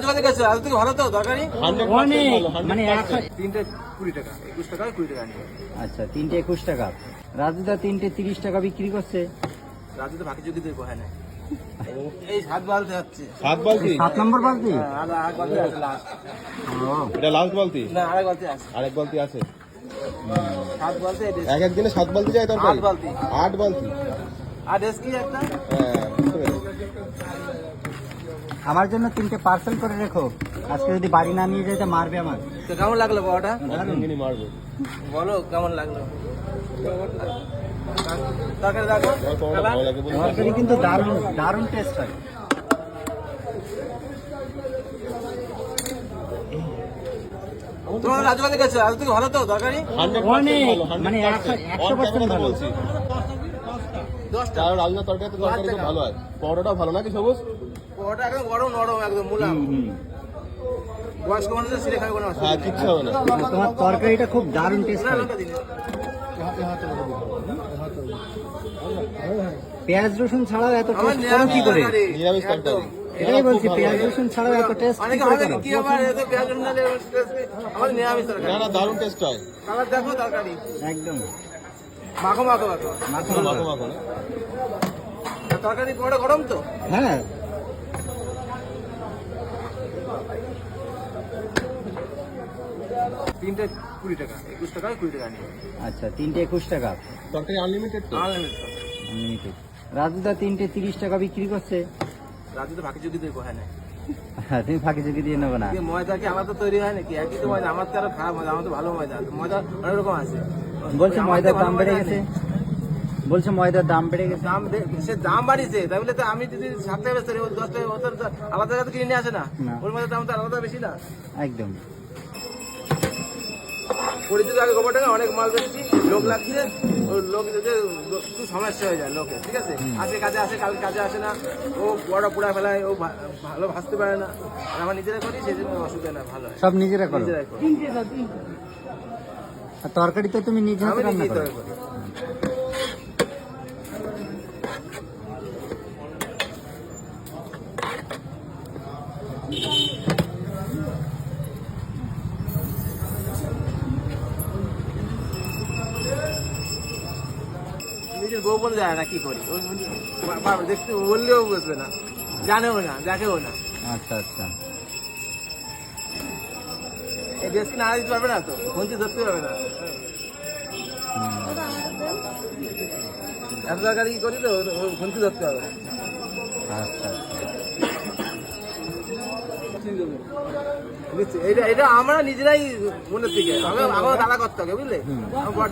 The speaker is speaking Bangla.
রাজু বাদে গেছে থেকে ভালো তো দরকারি মানে তিনটে কুড়ি টাকা একুশ টাকা কুড়ি টাকা আচ্ছা তিনটে একুশ টাকা। রাজুদা তিনটে তিরিশ টাকা বিক্রি করছে। রাজু তো বাকি যদি দেখব হ্যাঁ এই সাত বালতে হচ্ছে সাত বালতি? সাত নম্বর বালতি? হ্যাঁ, বালতি আছে এটা লাস্ট বালতি? না আরেক বালতি আছে। আরেক বালতি আছে। সাত বালতি এক এক দিনে সাত বালতি যায় আট বালতি। আট বালতি? আর ডেস্কি একটা? হ্যাঁ। আমার জন্য তিনটে পার্সেল করে রেখো। আজকে যদি বাড়ি না নিয়ে যেতে মারবে আমার। তো কেমন লাগল বড়টা একদিনই মারবো। বলো কেমন লাগল? তরকারি কিন্তু দারুণ দারুণ টেস্ট হয়। তোমার রাজু বাদে গেছে? রাজু থেকে ভালো তো তরকারি? 100% অনেক, ভালো, 100% মানে একশো- camera ভালো। বলছি। দশটা। রাজনা তরকারি ভালো হয়। পরোটাও ভালো নাকি সবুজ? ওটা একদম গরম নরম একদম মুলাম হুম, হুম। বয়স্ক মানুষের সিরে খাবে কোনো হ্যাঁ কিচ্ছু হবে না তোমার তরকারিটা খুব দারুণ টেস্ট হয় পেঁয়াজ রসুন ছাড়াও এত আমার টেস্ট করো কি করে নিরামিষ। তরকারি এটাই বলছি পেঁয়াজ রসুন ছাড়াও এত টেস্ট কি করে কি আমার এত পেঁয়াজ রসুন না আমাদের নিরামিষ তরকারি না না দারুণ টেস্ট হয় কালার দেখো তরকারি একদম মাখো মাখো মাখো মাখো মাখো মাখো। তরকারি পরে গরম তো হ্যাঁ তিনটে কুড়ি টাকা একুশ টাকা কুড়ি টাকা নিয়ে। আচ্ছা তিনটে একুশ টাকা। তরকারি আনলিমিটেড তো? আনলিমিটেড আনলিমিটেড রাজুদা তিনটে তিরিশ টাকা বিক্রি করছে। রাজু তো বাকি যদি দেখব হ্যাঁ না হ্যাঁ তুমি ফাঁকি চুকি দিয়ে নেব না। কি ময়দা কি আলাদা তৈরি হয় নাকি? একই তো ময়দা আমার তো আরও খারাপ ময়দা আমার তো ভালো ময়দা। ময়দা অনেক রকম আছে। বলছে ময়দার দাম বেড়ে গেছে। বলছে ময়দার দাম বেড়ে গেছে। দাম সে দাম বাড়িয়েছে। তাই বলে তো আমি যদি সাত টাকা বেচতে দশ টাকা তো আলাদা জায়গা কিনে নিয়ে আসে না। না। ওর মধ্যে দাম তো আলাদা বেশি না। একদম। পরিচিত আগে গোবর টাকা অনেক মাল বেশি লোক লাগছে লোক যদি একটু সমস্যা হয়ে যায় লোকে ঠিক আছে? আজকে কাজে আসে কাল কাজে আসে না ও বড় পোড়া ফেলায় ও ভালো ভাসতে পারে না আর আমরা নিজেরা করি সেই জন্য অসুবিধা না ভালো সব নিজেরা করো? তরকারি তো তুমি নিজে হাতে রান্না করি। বউ যায় না কি করি? দেখতে বললেও বুঝবে না জানেও না দেখেও না। আচ্ছা আচ্ছা। এই না দিতে পারবে না তো? ফোনটি ধরতে পারবে না। এত তরকারি করি তো? ফোনটি ধরতে হবে। আচ্ছা এটা এটা আমরা নিজেরাই মনের থেকে আমি আমার দাদা করতে হবে বুঝলে? আমার